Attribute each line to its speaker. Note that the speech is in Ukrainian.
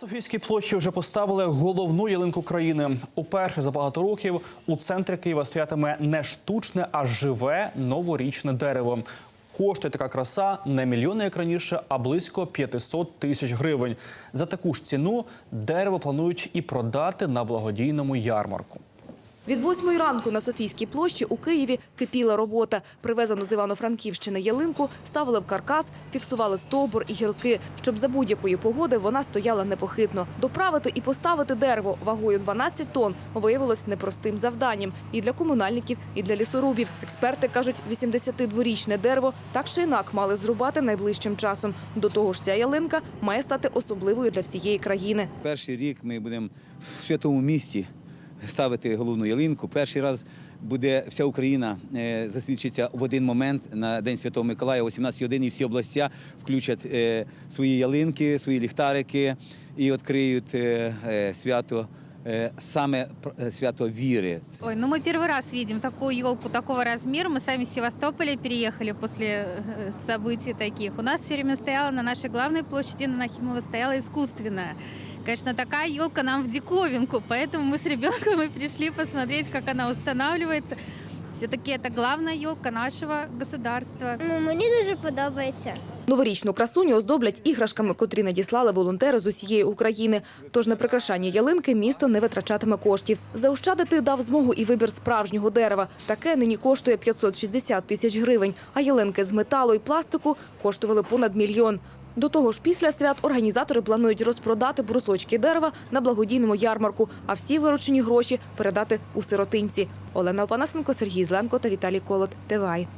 Speaker 1: Софійській площі вже поставили головну ялинку країни. Уперше за багато років у центрі Києва стоятиме не штучне, а живе новорічне дерево. Коштує така краса не мільйони, як раніше, а близько 500 тисяч гривень. За таку ж ціну дерево планують і продати на благодійному ярмарку.
Speaker 2: Від восьмої ранку на Софійській площі у Києві кипіла робота. Привезену з Івано-Франківщини ялинку ставили в каркас, фіксували стовбур і гілки, щоб за будь-якої погоди вона стояла непохитно. Доправити і поставити дерево вагою 12 тонн виявилось непростим завданням і для комунальників, і для лісорубів. Експерти кажуть, 82-річне дерево так чи інак мали зрубати найближчим часом. До того ж, ця ялинка має стати особливою для всієї країни.
Speaker 3: Перший рік ми будемо в святому місті ставити головну ялинку. Перший раз буде вся Україна е, засвідчиться в один момент на День Святого Миколая, о 18 годині всі областя включать е, свої ялинки, свої ліхтарики і відкриють е, е, свято. е, Саме пр- е, свято віри.
Speaker 4: Ой, ну мы первый раз видим такую елку такого размера. Мы сами с Севастополя переехали после э, событий таких. У нас все время стояла на нашей главной площади на Нахимова стояла искусственная. Конечно, такая елка нам в диковинку, поэтому мы с ребенком и пришли посмотреть, как она устанавливается. Все-таки это главная елка нашего государства.
Speaker 5: Ну, мені дуже подобається.
Speaker 2: Новорічну красуню оздоблять іграшками, котрі надіслали волонтери з усієї України. Тож на прикрашання ялинки місто не витрачатиме коштів. Заощадити дав змогу і вибір справжнього дерева. Таке нині коштує 560 тисяч гривень, а ялинки з металу і пластику коштували понад мільйон. До того ж, після свят організатори планують розпродати брусочки дерева на благодійному ярмарку, а всі виручені гроші передати у сиротинці. Олена Опанасенко, Сергій Зленко та Віталій Колот. ТВАЙ.